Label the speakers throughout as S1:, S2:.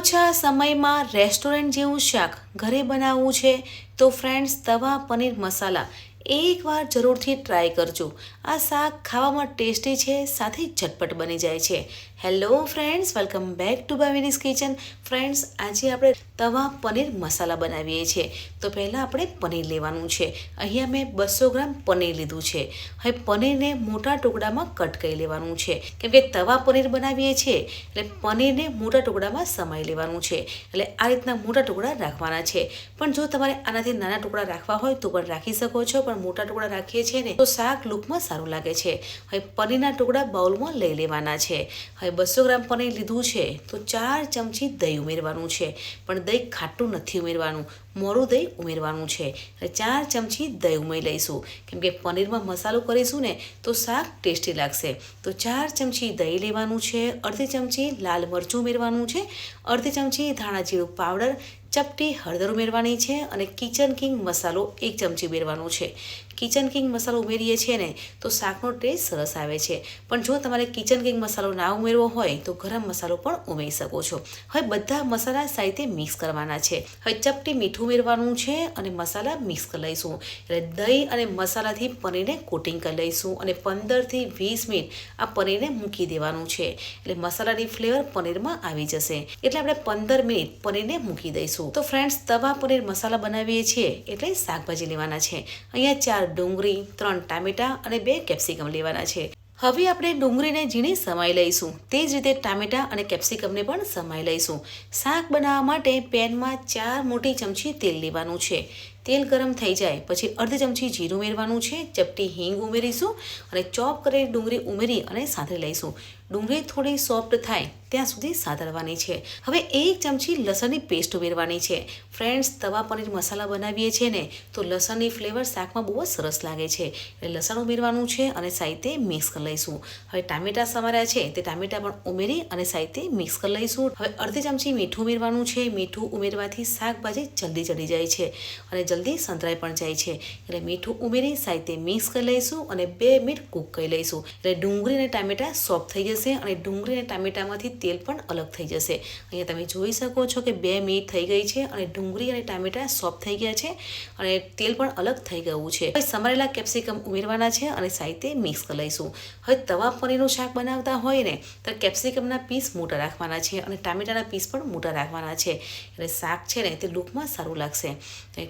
S1: ઓછા સમયમાં રેસ્ટોરન્ટ જેવું શાક ઘરે બનાવવું છે તો ફ્રેન્ડ્સ તવા, પનીર મસાલા એકવાર જરૂરથી ટ્રાય કરજો. આ શાક ખાવામાં ટેસ્ટી છે, સાથે ઝટપટ બની જાય છે. Hello friends welcome back to Bhavini's kitchen friends આજે આપણે તવા પનીર મસાલા બનાવીએ છીએ. તો પહેલાં આપણે પનીર લેવાનું છે. અહીંયા મેં બસો ગ્રામ પનીર લીધું છે. હવે પનીરને મોટા ટુકડામાં કટ કરી લેવાનું છે. કેમ કે તવા પનીર બનાવીએ છીએ, એટલે પનીરને મોટા ટુકડામાં સમાઈ લેવાનું છે. એટલે આ રીતના મોટા ટુકડા રાખવાના છે. પણ જો તમારે આનાથી નાના ટુકડા રાખવા હોય તો પણ રાખી શકો છો, પણ મોટા ટુકડા રાખીએ છીએ ને તો શાક લૂકમાં સારું લાગે છે. હવે પનીરના ટુકડા બાઉલમાં લઈ લેવાના છે. હવે બસો ગ્રામ પનીર લીધું છે તો ચાર ચમચી દહીં ઉમેરવાનું છે. પણ દહીં ખાટું નથી ઉમેરવાનું, મોરું દહીં ઉમેરવાનું છે. ચાર ચમચી દહીં ઉમેરી લઈશું. કેમ કે પનીરમાં મસાલો કરીશું ને, તો શાક ટેસ્ટી લાગશે. તો ચાર ચમચી દહીં લેવાનું છે, અડધી ચમચી લાલ મરચું ઉમેરવાનું છે, અડધી ચમચી ધાણા જીરું પાવડર ચપટી હળદર ઉમેરવાની છે અને કિચન કિંગ મસાલો એક ચમચી ઉમેરવાનો છે. કિચન કિંગ મસાલો ઉમેરીએ છીએ ને, તો શાકનો ટેસ્ટ સરસ આવે છે. પણ જો તમારે કિચન કિંગ મસાલો ના ઉમેરવો હોય, તો ગરમ મસાલો પણ ઉમેરી શકો છો. હવે બધા મસાલા સાથે મિક્સ કરવાના છે. હવે ચપટી મીઠું ઉમેરવાનું છે અને મસાલા મિક્સ કરી લઈશું. એટલે દહીં અને મસાલાથી પનીરને કોટિંગ કરી લઈશું અને પંદરથી વીસ મિનિટ આ પનીરને મૂકી દેવાનું છે. એટલે મસાલાની ફ્લેવર પનીરમાં આવી જશે. એટલે આપણે પંદર મિનિટ પનીરને મૂકી દઈશું. તો ફ્રેન્ડ્સ તવા, પનીર મસાલા બનાવીએ છીએ. એટલે શાકભાજી લેવાના છે. અહીંયા ચાર ડુંગળી, ત્રણ ટામેટાં અને બે કેપ્સિકમ લેવાના છે. હવે આપણે ડુંગળીને ઝીણી સમાઈ લઈશું. તે જ રીતે ટામેટાં અને કેપ્સિકમને પણ સમાઈ લઈશું. શાક બનાવવા માટે પેનમાં ચાર મોટી ચમચી તેલ લેવાનું છે. તેલ ગરમ થઈ જાય, પછી અર્ધ ચમચી જીરું ઉમેરવાનું છે. ચપટી હિંગ ઉમેરીશું અને ચોપ કરેલી ડુંગળી ઉમેરી અને સાથે લઈશું. ડુંગળી થોડી સોફ્ટ થાય ત્યાં સુધી સાતળવાની છે. હવે એક ચમચી લસણની પેસ્ટ ઉમેરવાની છે. ફ્રેન્ડ્સ તવા પનીર મસાલા બનાવીએ છીએ ને, તો લસણની ફ્લેવર શાકમાં બહુ જ સરસ લાગે છે. એટલે લસણ ઉમેરવાનું છે અને સાહિત્ય મિક્સ કરી લઈશું. હવે ટામેટાં સમાર્યા છે, તે ટામેટાં પણ ઉમેરી અને સાહિત્ય મિક્સ કરી લઈશું. હવે અડધી ચમચી મીઠું ઉમેરવાનું છે. મીઠું ઉમેરવાથી શાકભાજી જલ્દી ચડી જાય છે અને જલ્દી સંતરાઈ પણ જાય છે. એટલે મીઠું ઉમેરી, સાહિત્ય મિક્સ કરી લઈશું અને બે મિનિટ કૂક કરી લઈશું. એટલે ડુંગળી અને ટામેટાં સોફ્ટ થઈ જશે અને ડુંગળી અને ટામેટામાંથી તેલ પણ અલગ થઈ જશે. અહીંયા તમે જોઈ શકો છો કે બે મિનિટ થઈ ગઈ છે અને ડુંગળી અને ટામેટાં સોફ્ટ થઈ ગયા છે અને તેલ પણ અલગ થઈ ગયું છે. હવે સમારેલા કેપ્સિકમ ઉમેરવાના છે અને સાહિત્ય મિક્સ કરી લઈશું. હવે તવા પનીરનું શાક બનાવતા હોય ને, તો કેપ્સિકમના પીસ મોટા રાખવાના છે અને ટામેટાના પીસ પણ મોટા રાખવાના છે. એટલે શાક છે ને તે લૂકમાં સારું લાગશે.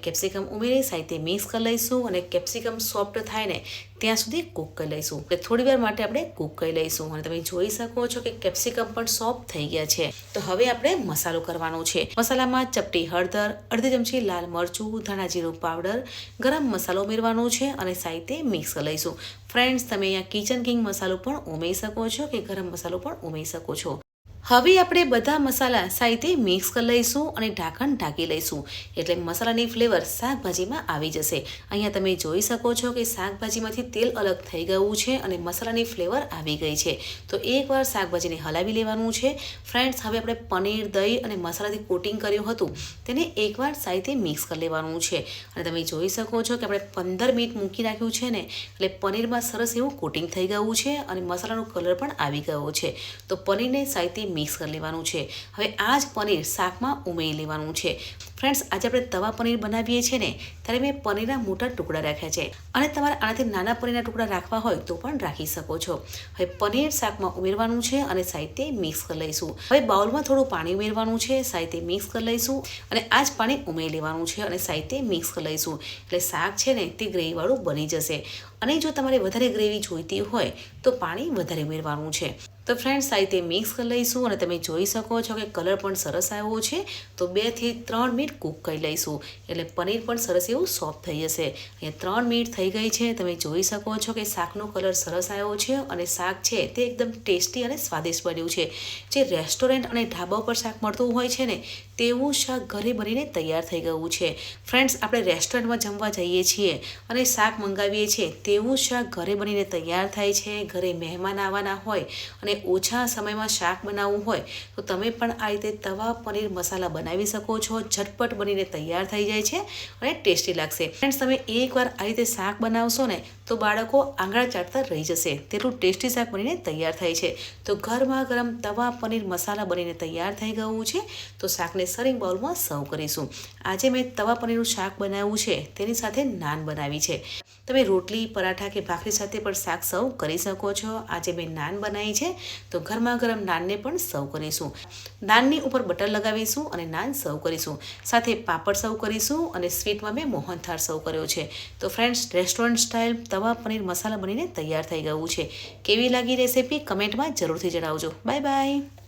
S1: કેપ્સિકમ ઉમેરી સાહિત્ય મિક્સ કરી લઈશું અને કેપ્સિકમ સોફ્ટ થાય ને ત્યાં સુધી કૂક કરી લઈશું. એટલે થોડી વાર માટે આપણે કૂક કરી લઈશું. અને તમે જોઈ શકો છો કે કેપ્સિકમ પણ સોફ્ટ થઈ ગયા છે. તો હવે આપણે મસાલો કરવાનો છે. મસાલામાં ચપટી હળદર, અડધી ચમચી લાલ મરચું ધાણા જીરું પાવડર, ગરમ મસાલો ઉમેરવાનો છે અને સાહિત્ય મિક્સ કરી લઈશું. ફ્રેન્ડ્સ તમે અહીંયા કિચન કિંગ મસાલો પણ ઉમેરી શકો છો કે ગરમ મસાલો પણ ઉમેરી શકો છો. હવે આપણે બધા મસાલા સાહિત્ય મિક્સ કરી લઈશું અને ઢાંકણ ઢાંકી લઈશું. એટલે મસાલાની ફ્લેવર શાકભાજીમાં આવી જશે. અહીંયા તમે જોઈ શકો છો કે શાકભાજીમાંથી તેલ અલગ થઈ ગયું છે અને મસાલાની ફ્લેવર આવી ગઈ છે. તો એકવાર શાકભાજીને હલાવી લેવાનું છે. ફ્રેન્ડ્સ હવે આપણે પનીર, દહીં અને મસાલાથી કોટિંગ કર્યું હતું. તેને એકવાર સાહિત્ય મિક્સ કરી લેવાનું છે. અને તમે જોઈ શકો છો કે આપણે પંદર મિનિટ મૂકી રાખ્યું છે ને, એટલે પનીરમાં સરસ એવું કોટિંગ થઈ ગયું છે અને મસાલાનો કલર પણ આવી ગયો છે. તો પનીરને સાહિત્ય મિક્સ કરી લેવાનું છે. હવે આ જ પનીર શાકમાં ઉમેરી લેવાનું છે. ફ્રેન્ડ્સ, આજે આપણે તવા પનીર બનાવીએ છીએ ને, ત્યારે મેં પનીરના મોટા ટુકડા રાખ્યા છે. અને તમારે આનાથી નાના પનીરના ટુકડા રાખવા હોય તો પણ રાખી શકો છો. હવે પનીર શાકમાં ઉમેરવાનું છે અને સાહિત્ય મિક્સ કરી લઈશું. હવે બાઉલમાં થોડું પાણી ઉમેરવાનું છે, સાહિત્ય મિક્સ કરી લઈશું અને આ જ પાણી ઉમેરી લેવાનું છે અને સાહિત્ય મિક્સ કરી લઈશું. એટલે શાક છે ને, તે ગ્રેવીવાળું બની જશે. અને જો તમારે વધારે ગ્રેવી જોઈતી હોય તો પાણી વધારે ઉમેરવાનું છે. તો ફ્રેન્ડ્સ સાહિત્ય મિક્સ કરી લઈશું અને તમે જોઈ શકો છો કે કલર પણ સરસ આવ્યો છે. તો બેથી ત્રણ મિનિટ કૂક કરી લઈશું. એટલે પનીર પણ સરસ એવું સોફ્ટ થઈ જશે. અહીંયા ત્રણ મિનિટ થઈ ગઈ છે. તમે જોઈ શકો છો કે શાકનો કલર સરસ આવ્યો છે અને શાક છે તે એકદમ ટેસ્ટી અને સ્વાદિષ્ટ બન્યું છે. જે રેસ્ટોરન્ટ અને ઢાબા પર શાક મળતું હોય છે ને, તેવું શાક ઘરે બનીને તૈયાર થઈ ગયું છે. ફ્રેન્ડ્સ આપણે રેસ્ટોરન્ટમાં જમવા જઈએ છીએ અને શાક મંગાવીએ છીએ, તેવું શાક ઘરે બનીને તૈયાર થાય છે. ઘરે મહેમાન આવવાના હોય અને ઓછા સમયમાં શાક બનાવવું હોય, તો તમે પણ આ રીતે તવા, પનીર મસાલા બનાવી શકો છો. ઝટપટ બનીને તૈયાર થઈ જાય છે અને ટેસ્ટી લાગશે. ફ્રેન્ડ્સ તમે એકવાર આ રીતે શાક બનાવશો ને, તો બાળકો આંગળા ચાટતા રહી જશે. તેટલું ટેસ્ટી શાક બનીને તૈયાર થાય છે. તો ગરમા ગરમ તવા, પનીર મસાલા બનીને તૈયાર થઈ ગયું છે, તો શાકને સરિંગ બાઉલમાં સર્વ કરીશું. આજે મેં તવા, પનીરનું શાક બનાવ્યું છે, તેની સાથે નાન બનાવી છે. તમે રોટલી, પરાઠા કે ભાખરી સાથે પણ શાક સર્વ કરી શકો છો. આજે મેં નાન બનાવી છે, તો ગરમા ગરમ નાનને પણ સર્વ કરીશું. નાનની ઉપર બટર લગાવીશું અને નાન સર્વ કરીશું. સાથે પાપડ સર્વ કરીશું અને સ્વીટમાં મેં મોહનથાળ સર્વ કર્યો છે. તો ફ્રેન્ડ્સ, રેસ્ટોરન્ટ સ્ટાઇલ તવા પનીર મસાલા બનીને તૈયાર થઈ ગયું છે. કેવી લાગી રેસીપી કમેન્ટમાં જરૂરથી જણાવજો. Bye bye.